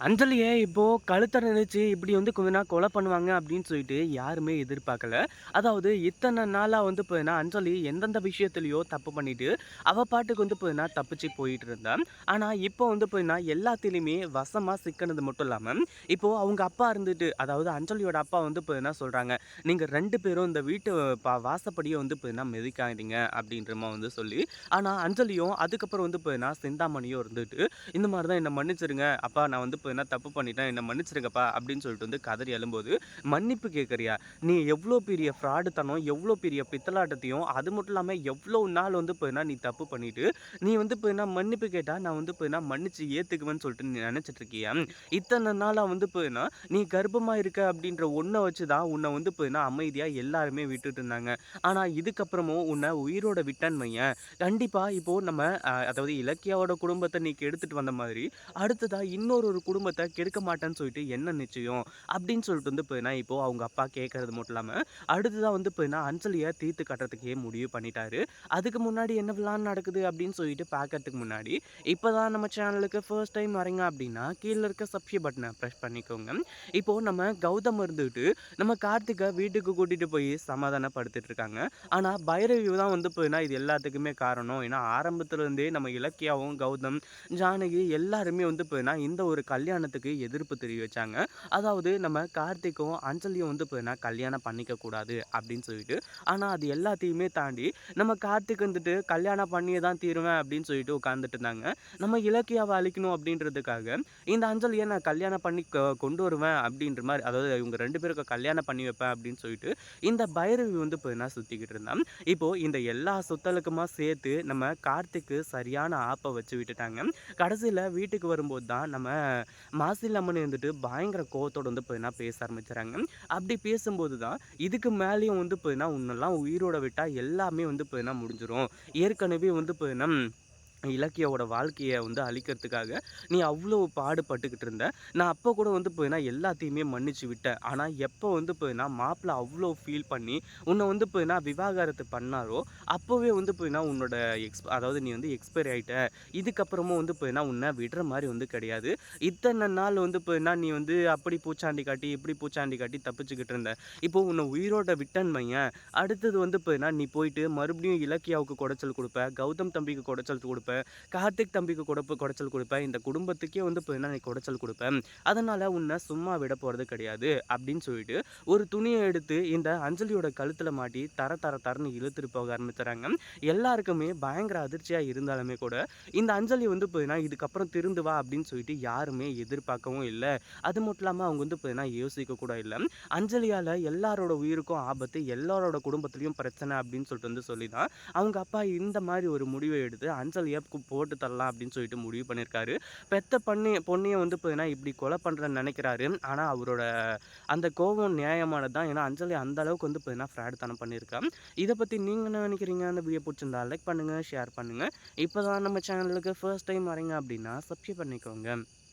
அஞ்சலியை இப்போது கழுத்தை நெரிச்சு இப்படி வந்து கொஞ்ச நாள் கொலை பண்ணுவாங்க அப்படின்னு சொல்லிட்டு யாருமே எதிர்பார்க்கல. அதாவது இத்தனை நாளாக வந்து போயினா அஞ்சலி எந்தெந்த விஷயத்துலையோ தப்பு பண்ணிட்டு அவள் பாட்டுக்கு வந்து போயினா தப்பிச்சு போயிட்டு இருந்தான் ஆனால் இப்போ வந்து போயினா எல்லாத்துலேயுமே வசமாக சிக்கினது மட்டும் இல்லாமல் இப்போது அவங்க அப்பா இருந்துட்டு அதாவது அஞ்சலியோட அப்பா வந்து போயினா சொல்கிறாங்க நீங்கள் ரெண்டு பேரும் இந்த வீட்டு பா வாசப்படியை வந்து போயினா மிதிக்காதீங்க அப்படின்றமா வந்து சொல்லி ஆனால் அஞ்சலியும் அதுக்கப்புறம் வந்து போயினா சிந்தாமணியும் இருந்துட்டு இந்த மாதிரி தான் என்னை மன்னிச்சிருங்க அப்பா நான் வந்து என்ன தப்பு பண்ணிட்டேன் என்னை மன்னிச்சிருங்கப்பா அப்படின்னு சொல்லிட்டு வந்து கதறி எழும்போது மன்னிப்பு கேட்குறியா நீ எவ்வளோ பெரிய ஃப்ராடு தனம் எவ்வளோ பெரிய பித்தலாட்டத்தையும் அது மட்டும் இல்லாமல் எவ்வளோ நாள் வந்து போயினா நீ தப்பு பண்ணிட்டு நீ வந்து போயினா மன்னிப்பு கேட்டால் நான் வந்து போயினா மன்னிச்சு ஏற்றுக்குவேன்னு சொல்லிட்டு நீ நினச்சிட்டு இருக்கியா? இத்தனை நாளாக வந்து போயினா நீ கர்ப்பமாக இருக்க அப்படின்ற ஒன்றை வச்சு தான் உன்னை வந்து போயினா அமைதியாக எல்லாருமே விட்டுட்டு இருந்தாங்க. ஆனால் இதுக்கப்புறமும் உன்னை உயிரோட விட்டன்மையன் கண்டிப்பாக இப்போது நம்ம அதாவது இலக்கியாவோட குடும்பத்தை நீ எடுத்துகிட்டு வந்த மாதிரி அடுத்ததாக இன்னொரு ஒரு குடும்பம் குடும்பத்தை கெடுக்க மாட்டேன்னு சொல்லிட்டு என்ன நிச்சயம்? அப்படின்னு சொல்லிட்டு வந்து போயினா இப்போது அவங்க அப்பா கேட்கறது மட்டும் இல்லாமல் அடுத்ததான் வந்து போயினா அஞ்சலியை தீர்த்து கட்டுறதுக்கே முடிவு பண்ணிட்டாரு. அதுக்கு முன்னாடி என்ன விளான் நடக்குது அப்படின்னு சொல்லிட்டு பார்க்கறதுக்கு முன்னாடி இப்போ தான் நம்ம சேனலுக்கு ஃபர்ஸ்ட் டைம் வரீங்க அப்படின்னா கீழே இருக்க சப்ஸ்கிரைப் பட்டனை ப்ரெஸ் பண்ணிக்கோங்க. இப்போது நம்ம கௌதம் இருந்துட்டு நம்ம கார்த்திகை வீட்டுக்கு கூட்டிகிட்டு போய் சமாதானப்படுத்திட்டு இருக்காங்க. ஆனால் பைரவி தான் வந்து போயினா இது எல்லாத்துக்குமே காரணம். ஏன்னா ஆரம்பத்துலேருந்தே நம்ம இலக்கியாவும் கௌதம் ஜானகி எல்லாருமே வந்து போயினா இந்த ஒரு கல்யாணம் கல்யாணத்துக்கு எதிர்ப்பு தெரிவிச்சாங்க. அதாவது நம்ம கார்த்திக்கும் அஞ்சலியும் வந்து இப்போ கல்யாணம் பண்ணிக்க கூடாது அப்படின்னு சொல்லிட்டு. ஆனால் அது எல்லாத்தையுமே தாண்டி நம்ம கார்த்திக் வந்துட்டு கல்யாணம் பண்ணியே தான் தீருவேன் அப்படின்னு சொல்லிட்டு உட்காந்துட்டு இருந்தாங்க. நம்ம இலக்கியாவை அழிக்கணும் அப்படின்றதுக்காக இந்த அஞ்சலியை நான் கல்யாணம் பண்ணி கொண்டு வருவேன் அப்படின்ற மாதிரி அதாவது இவங்க ரெண்டு பேருக்கு கல்யாணம் பண்ணி வைப்பேன் அப்படின்னு சொல்லிட்டு இந்த பைரவி வந்து இப்போ சுற்றிக்கிட்டு இருந்தான் இப்போது இந்த எல்லா சுத்தலுக்குமா சேர்த்து நம்ம கார்த்திக்கு சரியான ஆப்பை வச்சு விட்டுட்டாங்க. கடைசியில் வீட்டுக்கு வரும்போது தான் நம்ம மாசில் அம்மன் வந்துட்டு பயங்கர கோவத்தோடு வந்து பார்த்தீங்கன்னா பேச ஆரம்பிச்சுறாங்க. அப்படி பேசும்போது தான் இதுக்கு மேலேயும் வந்து பார்த்தீங்கன்னா உன்னெல்லாம் உயிரோட விட்டால் எல்லாமே வந்து பார்த்தீங்கன்னா முடிஞ்சிடும் ஏற்கனவே வந்து பார்த்தீங்கன்னா இலக்கியோட வாழ்க்கையை வந்து அழிக்கிறதுக்காக நீ அவ்வளோ பாடுபட்டுக்கிட்டு இருந்த. நான் அப்போ கூட வந்து போயினா எல்லாத்தையுமே மன்னிச்சு விட்டேன். ஆனால் எப்போ வந்து போயினா மாப்பிள்ளை அவ்வளோ ஃபீல் பண்ணி உன்னை வந்து போயினா விவாகரத்து பண்ணாரோ அப்போவே வந்து போயினா உன்னோட எக்ஸ் அதாவது நீ வந்து எக்ஸ்பைரி ஆகிட்ட இதுக்கப்புறமும் வந்து போயினா உன்னை விடுற மாதிரி வந்து கிடையாது. இத்தனை நாள் வந்து போயினா நீ வந்து அப்படி பூச்சாண்டி காட்டி இப்படி பூச்சாண்டி காட்டி தப்பிச்சுக்கிட்டு இருந்த. இப்போ உன்னை உயிரோட விட்டன்மையன் அடுத்தது வந்து போயினா நீ போயிட்டு மறுபடியும் இலக்கியாவுக்கு குடைச்சல் கொடுப்ப கௌதம் தம்பிக்கு குடைச்சல் கொடுப்ப கொடுப்பேன். கார்த்திக் தம்பிக்கு கொடுப்பு குடைச்சல் கொடுப்பேன். இந்த குடும்பத்துக்கே வந்து இப்போ என்ன குடைச்சல் கொடுப்பேன். அதனால் உன்னை சும்மா விட போகிறது கிடையாது அப்படின்னு சொல்லிட்டு ஒரு துணியை எடுத்து இந்த அஞ்சலியோட கழுத்தில் மாட்டி தர தர தரன்னு இழுத்துட்டு போக ஆரம்பிச்சுறாங்க. எல்லாருக்குமே பயங்கர அதிர்ச்சியாக இருந்தாலுமே கூட இந்த அஞ்சலி வந்து போயினா இதுக்கப்புறம் திருந்து வா அப்படின்னு சொல்லிட்டு யாருமே எதிர்பார்க்கவும் இல்லை. அது மட்டும் இல்லாமல் அவங்க வந்து போயினா யோசிக்க கூட இல்லை. அஞ்சலியால் எல்லாரோட உயிருக்கும் ஆபத்து எல்லாரோட குடும்பத்துலேயும் பிரச்சனை அப்படின்னு சொல்லிட்டு வந்து சொல்லி தான் அவங்க அப்பா இந்த மாதிரி ஒரு முடிவை எடுத்து அஞ்சலியை போட்டு தரலாம் அப்படின்னு சொல்லிட்டு முடிவு பண்ணியிருக்காரு. பெத்த பண்ணி பொண்ணையை வந்து பார்த்தீங்கன்னா இப்படி கொலை பண்ணுறேன்னு நினைக்கிறாரு. ஆனால் அவரோட அந்த கோபம் நியாயமானது தான். ஏன்னா அஞ்சலி அந்த அளவுக்கு வந்து பார்த்தீங்கன்னா ஃப்ராட் தனம் பண்ணியிருக்கேன் இதை பற்றி நீங்கள் என்ன நினைக்கிறீங்க? அந்த வீடியோ பிடிச்சிருந்தா லைக் பண்ணுங்கள் ஷேர் பண்ணுங்கள் இப்போ தான் நம்ம சேனலுக்கு ஃபர்ஸ்ட் டைம் வரீங்க அப்படின்னா சப்ஸ்கிரைப் பண்ணிக்கோங்க.